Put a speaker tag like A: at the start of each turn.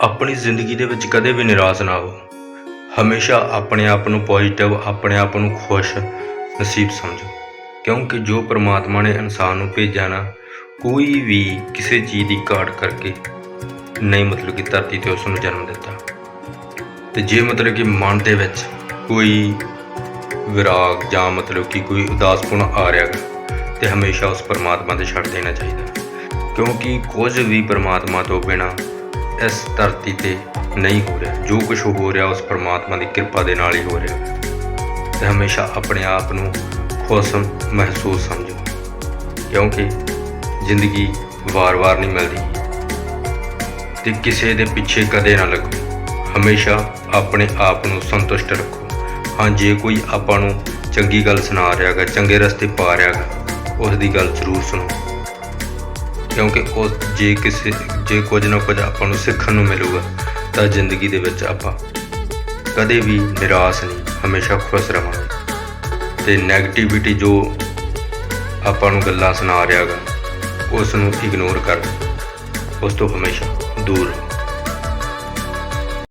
A: ਆਪਣੀ ਜ਼ਿੰਦਗੀ ਦੇ ਵਿੱਚ ਕਦੇ ਵੀ ਨਿਰਾਸ਼ ਨਾ ਹੋ। ਹਮੇਸ਼ਾ ਆਪਣੇ ਆਪ ਨੂੰ ਪੋਜ਼ਿਟਿਵ ਆਪਣੇ ਆਪ ਨੂੰ ਖੁਸ਼ ਨਸੀਬ ਸਮਝੋ। ਕਿਉਂਕਿ ਜੋ ਪ੍ਰਮਾਤਮਾ ਨੇ ਇਨਸਾਨ ਨੂੰ ਭੇਜਿਆ ਨਾ, ਕੋਈ ਵੀ ਕਿਸੇ ਚੀਜ਼ ਦੀ ਘਾਟ ਕਰਕੇ ਨਹੀਂ ਮਤਲਬ ਕਿ ਧਰਤੀ ਤੇ ਉਸ ਨੂੰ ਜਨਮ ਦਿੱਤਾ। ਤੇ ਜੇ ਮਤਲਬ ਕਿ ਮਨ ਦੇ ਵਿੱਚ ਕੋਈ ਵਿਰਾਗ ਜਾਂ ਮਤਲਬ ਕਿ ਕੋਈ ਉਦਾਸਪੁਣ ਆ ਰਿਹਾ ਗਾ, ਤੇ ਹਮੇਸ਼ਾ ਉਸ ਪਰਮਾਤਮਾ ਤੇ ਛੱਡ ਦੇਣਾ ਚਾਹੀਦਾ। ਕਿਉਂਕਿ ਕੁਝ ਵੀ ਪਰਮਾਤਮਾ ਤੋਂ ਬਿਨਾ ਇਸ ਧਰਤੀ ਤੇ ਨਹੀਂ ਹੋ ਰਿਹਾ। ਜੋ ਕੁਝ ਹੋ ਰਿਹਾ, ਉਸ ਪਰਮਾਤਮਾ ਦੀ ਕਿਰਪਾ ਦੇ ਨਾਲ ਹੀ ਹੋ ਰਿਹਾ। ਤੇ ਹਮੇਸ਼ਾ ਆਪਣੇ ਆਪ ਨੂੰ ਖੁਸ਼ ਮਹਿਸੂਸ ਸਮਝੋ। ਕਿਉਂਕਿ ਜ਼ਿੰਦਗੀ ਵਾਰ-ਵਾਰ ਨਹੀਂ ਮਿਲਦੀ। ਤੇ ਕਿਸੇ ਦੇ ਪਿੱਛੇ ਕਦੇ ਨਾ ਲੱਗੋ। ਹਮੇਸ਼ਾ ਆਪਣੇ ਆਪ ਨੂੰ ਸੰਤੁਸ਼ਟ ਰੱਖੋ। ਹਾਂ, ਜੇ ਕੋਈ ਆਪਾਂ ਨੂੰ ਚੰਗੀ ਗੱਲ ਸੁਣਾ ਰਿਹਾ ਗਾ ਚੰਗੇ ਰਸਤੇ ਪਾ ਰਿਹਾ ਗਾ ਉਸ ਦੀ ਗੱਲ ਜ਼ਰੂਰ ਸੁਣੋ। ਕਿਉਂਕਿ ਉਹ ਜੇ ਕਿਸੇ ਜੇ ਕੁਝ ਨਾ ਕੁਝ ਆਪਾਂ ਨੂੰ ਸਿੱਖਣ ਨੂੰ ਮਿਲੂਗਾ, ਤਾਂ ਜ਼ਿੰਦਗੀ ਦੇ ਵਿੱਚ ਆਪਾਂ ਕਦੇ ਵੀ ਨਿਰਾਸ਼ ਨਹੀਂ, ਹਮੇਸ਼ਾ ਖੁਸ਼ ਰਹਾਂਗੇ ਤੇ 네ਗੇਟਿਵਿਟੀ ਜੋ ਆਪਾਂ ਨੂੰ ਗੱਲਾਂ ਸੁਣਾ ਰਿਹਾ ਗਾ ਉਸ ਨੂੰ ਇਗਨੋਰ ਕਰ, ਉਸ ਤੋਂ ਹਮੇਸ਼ਾ ਦੂਰ ਰਹੋ।